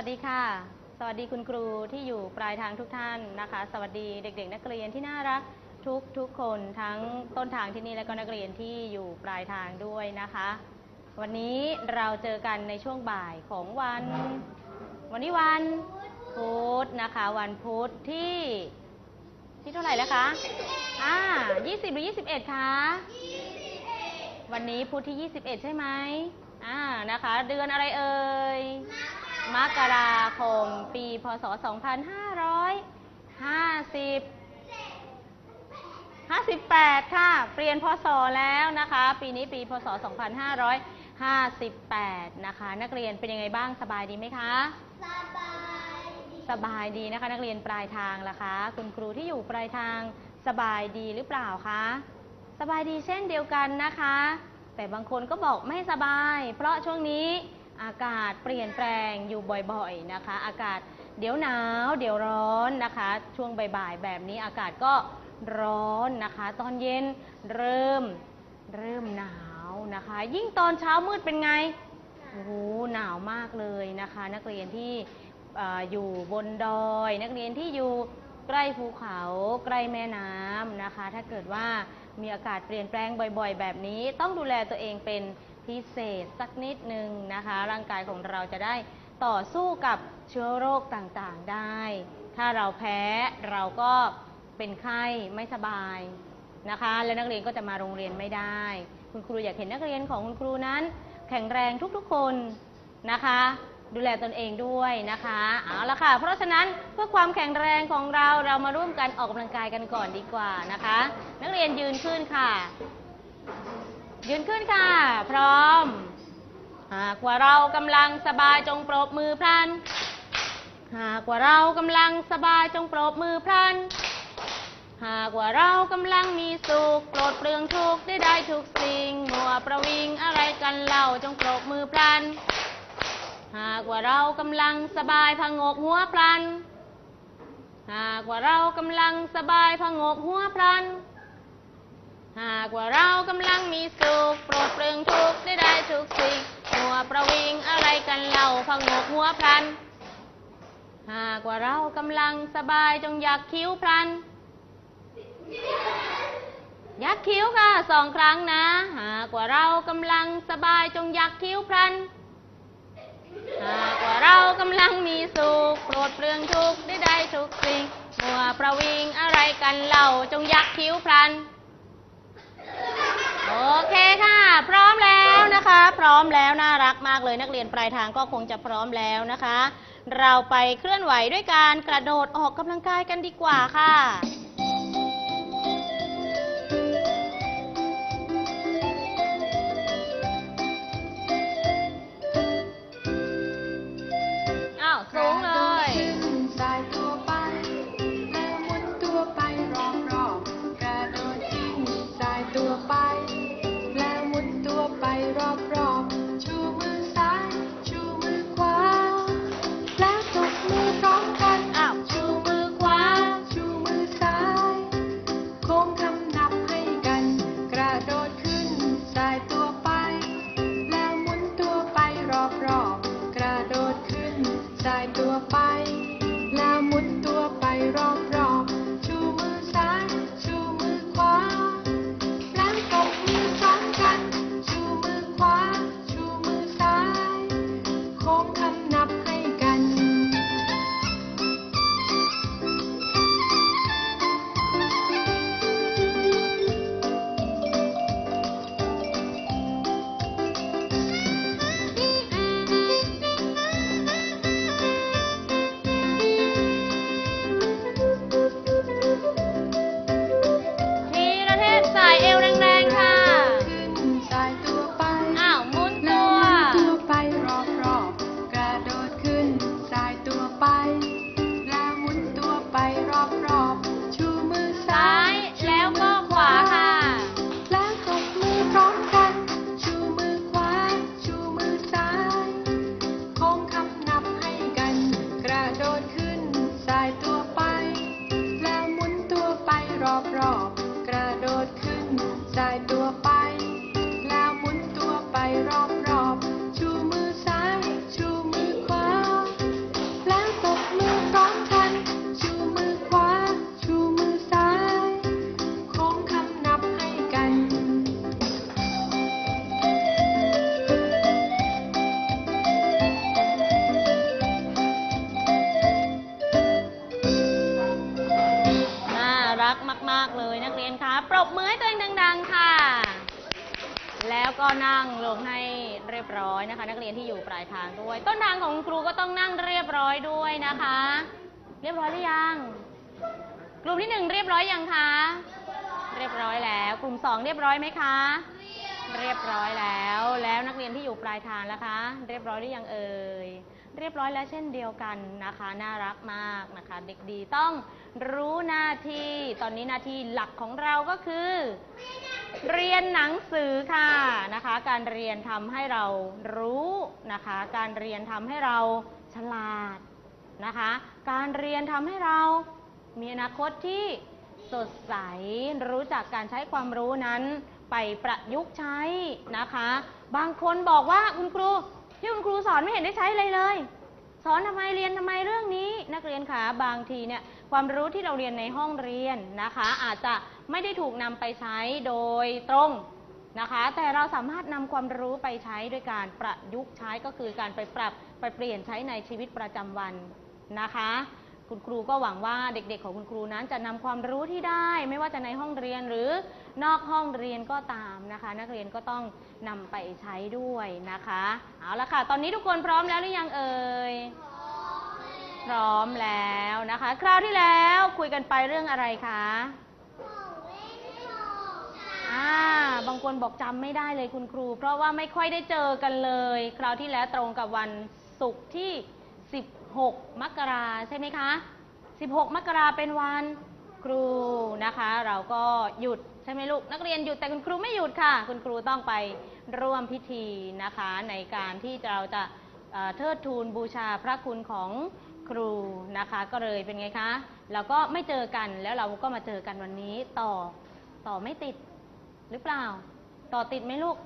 สวัสดีค่ะ สวัสดีคุณครูที่อยู่ปลายทางทุกท่านนะคะ สวัสดีเด็ก ๆ นักเรียนที่น่ารักทุกทุกคนทั้งต้นทางที่นี่และก็นักเรียนที่อยู่ปลายทางด้วยนะคะ วันนี้เราเจอกันในช่วงบ่ายของวัน วันนี้วันพุธนะคะ วันพุธที่ที่เท่าไหร่แล้วคะอ่า20 หรือ 21 คะวันนี้พุธที่ 21 ใช่ไหมอ่านะคะ เดือนอะไรเอ่ยม มกราคม ปีพศ 2550 58 ค่ะ เปลี่ยนพศแล้วนะคะ ปีนี้ปีพศ 2558 นะคะ นักเรียนเป็นยังไงบ้างสบายดีไหมคะสบายดีนะคะ นักเรียนปลายทางล่ะคะ คุณครูที่อยู่ปลายทางสบายดีหรือเปล่าคะสบายดีเช่นเดียวกันนะคะ แต่บางคนก็บอกไม่สบาย เพราะช่วงนี้ อากาศเปลี่ยนแปลงอยู่บ่อยๆนะคะ อากาศเดี๋ยวหนาว เดี๋ยวร้อนนะคะ ช่วงบ่ายๆแบบนี้อากาศก็ร้อนนะคะ ตอนเย็นเริ่มเริ่มหนาวนะคะ ยิ่งตอนเช้ามืดเป็นไงโอ้โหหนาวมากเลยนะคะ นักเรียนที่อออยู่บนดอย นักเรียนที่อยู่ใกล้ภูเขาใกล้แม่น้ำนะคะ ถ้าเกิดว่ามีอากาศเปลี่ยนแปลงบ่อย ๆ แบบนี้ ต้องดูแลตัวเองเป็น พิเศษสักนิดหนึ่งนะคะ ร่างกายของเราจะได้ต่อสู้กับเชื้อโรคต่างๆได้ ถ้าเราแพ้เราก็เป็นไข้ไม่สบายนะคะ และนักเรียนก็จะมาโรงเรียนไม่ได้ คุณครูอยากเห็นนักเรียนของคุณครูนั้น แข็งแรงทุกๆคนนะคะ ดูแลตนเองด้วยนะคะเอาละค่ะ เพราะฉะนั้นเพื่อความแข็งแรงของเราเรามาร่วมกันออกกำลังกายกันก่อนดีกว่านะคะ นักเรียนยืนขึ้นค่ะ ยืนขึ้นค่ะ พร้อมหากว่าเรากำลังสบายจงปรบมือพลัน หากว่าเรากำลังสบายจงปรบมือพลัน หากว่าเรากำลังมีสุขโปรดเปลืองทุกได้ได้ทุกสิ่งมัวประวิงอะไรกันเล่าจงปรบมือพลัน หากว่าเรากำลังสบายพงกหัวพลัน หากว่าเรากำลังสบายพงกหัวพลัน หากว่าเรากำลังมีสุขโปรดเปลืองทุกข์ได้ได้ทุกสิ่งมัวประวิงอะไรกันเล่าพงกหัวพลัน หากว่าเรากำลังสบายจงอยากคิ้วพลัน ยักคิ้วค่ะสองครั้งนะ หากว่าเรากำลังสบายจงยักคิ้วพลัน หากว่าเรากำลังมีสุขโปรดเปลืองทุกข์ได้ได้ทุกสิ่งมัวประวิงอะไรกันเล่าจงยักคิ้วพลัน โอเคค่ะ พร้อมแล้วนะคะ พร้อมแล้วน่ารักมากเลยนักเรียนปลายทางก็คงจะพร้อมแล้วนะคะ เราไปเคลื่อนไหวด้วยการกระโดดออกกำลังกายกันดีกว่าค่ะ ไป แล้วมุดตัวไปรอบ บมือให้ตัวเองดัง ๆ ค่ะ แล้วก็นั่งลงให้เรียบร้อยนะคะ นักเรียนที่อยู่ปลายทางด้วย ต้นทางของคุณครูก็ต้องนั่งเรียบร้อยด้วยนะคะ เรียบร้อยหรือยัง กลุ่มที่หนึ่งเรียบร้อยยังคะเรียบร้อยแล้ว กลุ่มสองเรียบร้อยไหมคะเรียบร้อยแล้ว แล้วนักเรียนที่อยู่ปลายทางล่ะคะ เรียบร้อยหรือยังเอ่ย เรียบร้อยแล้วเช่นเดียวกันนะคะ น่ารักมากนะคะ เด็กดีต้องรู้หน้าที่ ตอนนี้หน้าที่หลักของเราก็คือ เรียนหนังสือค่ะนะคะ การเรียนทำให้เรารู้นะคะ การเรียนทำให้เราฉลาดนะคะ การเรียนทำให้เรามีอนาคตที่สดใสรู้จักการใช้ความรู้นั้นไปประยุกต์ใช้นะคะ บางคนบอกว่าคุณครู ที่คุณครูสอนไม่เห็นได้ใช้เลยเลย สอนทำไมเรียนทำไมเรื่องนี้นักเรียนคะบางทีเนี่ยความรู้ที่เราเรียนในห้องเรียนนะคะ อาจจะไม่ได้ถูกนำไปใช้โดยตรงนะคะ แต่เราสามารถนำความรู้ไปใช้ด้วยการประยุกต์ใช้ก็คือการไปปรับไปเปลี่ยนใช้ในชีวิตประจำวันนะคะคุณครูก็หวังว่าเด็กๆของคุณครูนั้นจะนำความรู้ที่ได้ ไม่ว่าจะในห้องเรียนหรือ นอกห้องเรียนก็ตามนะคะ นักเรียนก็ต้องนำไปใช้ด้วยนะคะ เอาละค่ะ ตอนนี้ทุกคนพร้อมแล้วหรือยังเอ่ยพร้อมแล้วนะคะ คราวที่แล้วคุยกันไปเรื่องอะไรคะอ่าบางคนบอกจำไม่ได้เลยคุณครู เพราะว่าไม่ค่อยได้เจอกันเลย คราวที่แล้วตรงกับวันศุกร์ที่ 16 มกราใช่ไหมคะ 16 มกราเป็นวันครูนะคะ เราก็หยุดใช่ไหมลูก นักเรียนหยุดแต่คุณครูไม่หยุดค่ะ คุณครูต้องไปร่วมพิธีนะคะ ในการที่เราจะเทิดทูนบูชาพระคุณของครูนะคะ ก็เลยเป็นไงคะเราก็ไม่เจอกันแล้วเราก็มาเจอกันวันนี้ต่อต่อไม่ติดหรือเปล่า ต่อติดไหมลูก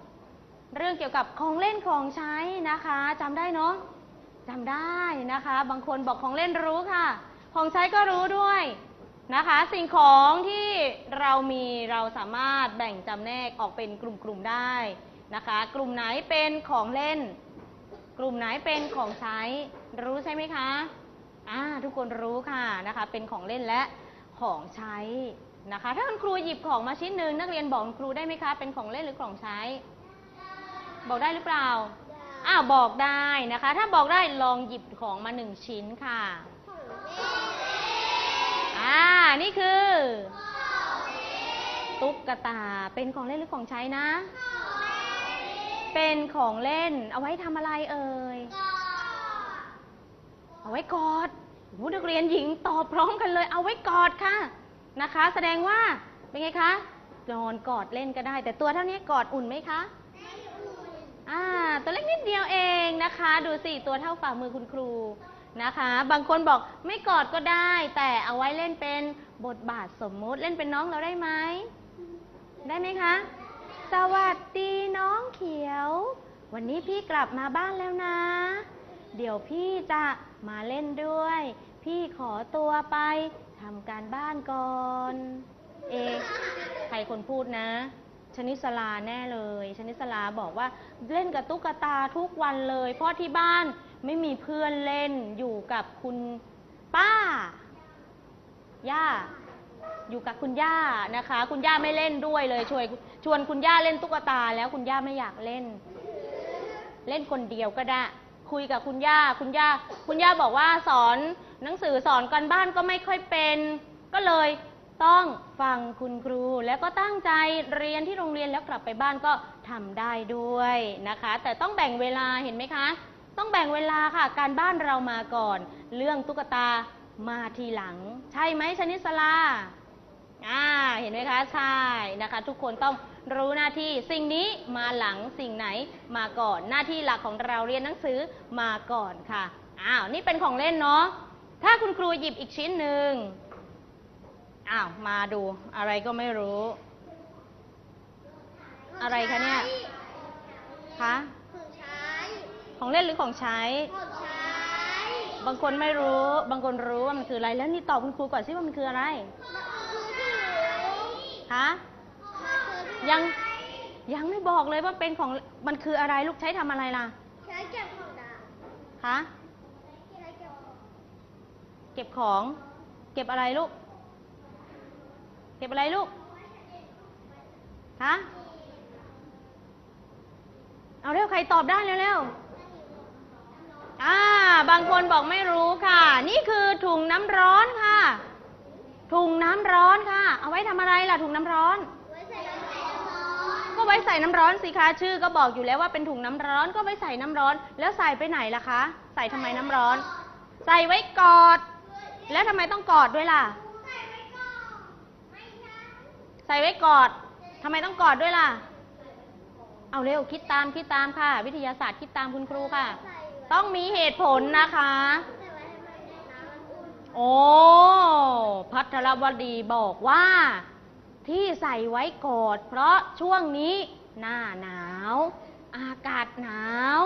เรื่องเกี่ยวกับของเล่นของใช้นะคะจำได้เนาะจำได้นะคะ บางคนบอกของเล่นรู้ค่ะ ของใช้ก็รู้ด้วย นะคะ สิ่งของที่เรามีเราสามารถแบ่งจำแนกออกเป็นกลุ่มๆได้นะคะ กลุ่มไหนเป็นของเล่น กลุ่มไหนเป็นของใช้ รู้ใช่ไหมคะอ่าทุกคนรู้ค่ะนะคะ เป็นของเล่นและของใช้นะคะ ถ้าคุณครูหยิบของมาชิ้นหนึ่งนักเรียนบอกครูได้ไหมคะ เป็นของเล่นหรือของใช้ บอกได้หรือเปล่าอ้าวบอกได้นะคะ ถ้าบอกได้ลองหยิบของมาหนึ่งชิ้นค่ะ ตุ๊กตา เป็นของเล่นหรือของใช้นะ เป็นของเล่น เอาไว้ทำอะไรเอ่ย เอาไว้กอดผู้นักเรียนหญิงตอบพร้อมกันเลย เอาไว้กอดค่ะนะคะ แสดงว่าเป็นไงคะนอนกอดเล่นก็ได้ แต่ตัวเท่านี้กอดอุ่นไหมคะอ่าตัวเล็กนิดเดียวเองนะคะ ดูสิตัวเท่าฝ่ามือคุณครูนะคะ บางคนบอกไม่กอดก็ได้ แต่เอาไว้เล่นเป็นบทบาทสมมุติเล่นเป็นน้องเราได้ไหม ได้ไหมคะ สวัสดีน้องเขียว วันนี้พี่กลับมาบ้านแล้วนะ เดี๋ยวพี่จะมาเล่นด้วย พี่ขอตัวไปทำการบ้านก่อน เอะใครคนพูดนะ ชนิสลาแน่เลย ชนิสลาบอกว่าเล่นกับตุ๊กตาทุกวันเลย เพราะที่บ้านไม่มีเพื่อนเล่นอยู่กับคุณป้า ย่า อยู่กับคุณย่านะคะ คุณย่าไม่เล่นด้วยเลยชวนชวนคุณย่าเล่นตุ๊กตา แล้วคุณย่าไม่อยากเล่น เล่นคนเดียวก็ได้ คุยกับคุณย่า คุณย่า คุณย่าบอกว่าสอนหนังสือสอนกันบ้านก็ไม่ค่อยเป็น ก็เลยต้องฟังคุณครู แล้วก็ตั้งใจเรียนที่โรงเรียนแล้วกลับไปบ้านก็ทำได้ด้วยนะคะ แต่ต้องแบ่งเวลาเห็นไหมคะ ต้องแบ่งเวลาค่ะ การบ้านเรามาก่อน เรื่องตุ๊กตามาทีหลัง ใช่ไหมชนิสลา อ่าเห็นไหมคะใช่นะคะ ทุกคนต้องรู้หน้าที่สิ่งนี้มาหลังสิ่งไหนมาก่อนหน้าที่หลักของเราเรียนหนังสือมาก่อนค่ะอ้าวนี่เป็นของเล่นเนาะถ้าคุณครูหยิบอีกชิ้นหนึ่งอ้าวมาดูอะไรก็ไม่รู้ อะไรคะเนี่ยคะของใช้ ของเล่นหรือของใช้ ของใช้ บางคนไม่รู้ บางคนรู้ว่ามันคืออะไร แล้วนี่ตอบคุณครูก่อนสิว่ามันคืออะไรคือที่หนู คะยังยังไม่บอกเลยว่าเป็นของมันคืออะไรลูกใช้ทำอะไรล่ะใช้เก็บของดาคะใช้เก็บของเก็บของ เก็บอะไรลูก เก็บอะไรลูกคะเอาเร็วใครตอบได้เร็วๆอ่า บางคนบอกไม่รู้ค่ะ นี่คือถุงน้ำร้อนค่ะ ถุงน้ำร้อนค่ะ เอาไว้ทำอะไรล่ะถุงน้ำร้อนไว้ใส่น้ำแข็งร้อน ก็ไว้ใส่น้ำร้อนสิคะชื่อก็บอกอยู่แล้วว่าเป็นถุงน้ำร้อนก็ไว้ใส่น้ำร้อน แล้วใส่ไปไหนล่ะคะ ใส่ทำไมน้ำร้อน ใส่ไว้กอด แล้วทำไมต้องกอดด้วยล่ะ ใส่ไว้กอดทำไมต้องกอดด้วยล่ะ เอาเร็วคิดตามคิดตามค่ะ วิทยาศาสตร์คิดตามคุณครูค่ะ ต้องมีเหตุผลนะคะ โอ้ พัทรวดีบอกว่า ที่ใส่ไว้กอด เพราะช่วงนี้หน้าหนาว อากาศหนาว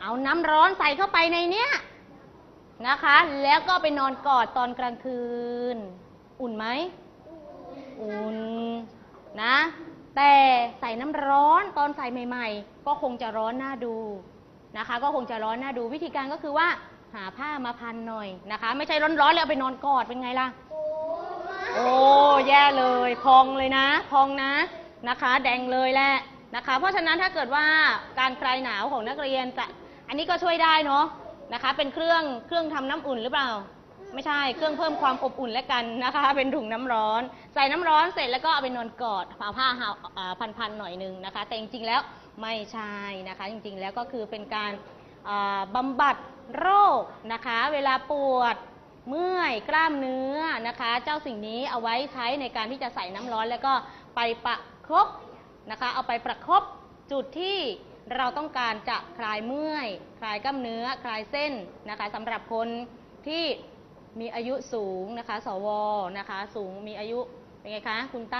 เอาน้ำร้อนใส่เข้าไปในเนี้ยนะคะ แล้วก็ไปนอนกอดตอนกลางคืน อุ่นไหม อุ่นนะ แต่ใส่น้ำร้อนตอนใส่ใหม่ ๆ ก็คงจะร้อนน่าดูนะคะ ก็คงจะร้อนน่าดูวิธีการก็คือว่า หาผ้ามาพันหน่อยนะคะ ไม่ใช่ร้อนๆแล้วเอาไปนอนกอดเป็นไงล่ะโอ้โอ้แย่เลยพองเลยนะ พองนะนะคะ แดงเลยแหละนะคะ เพราะฉะนั้นถ้าเกิดว่าการคลายหนาวของนักเรียนจะอันนี้ก็ช่วยได้เนาะนะคะ เป็นเครื่องเครื่องทำน้ำอุ่นหรือเปล่า ไม่ใช่เครื่องเพิ่มความอบอุ่นและกันนะคะ เป็นถุงน้ำร้อน ใส่น้ำร้อนเสร็จแล้วก็เอาไปนอนกอดเอาผ้าหาอ่าพันๆหน่อยหนึงนะคะ แต่จริงๆแล้วไม่ใช่นะคะ จริงๆแล้วก็คือเป็นการอ่า บำบัดโรคนะคะ เวลาปวดเมื่อยกล้ามเนื้อนะคะ เจ้าสิ่งนี้เอาไว้ใช้ในการที่จะใส่น้ำร้อนแล้วก็ไปประคบนะคะ เอาไปประคบจุดที่เราต้องการจะคลายเมื่อย คลายกล้ามเนื้อ คลายเส้นนะคะสำหรับคนที่มีอายุสูงนะคะ สวนะคะ สูงมีอายุเป็นไงคะคุณตา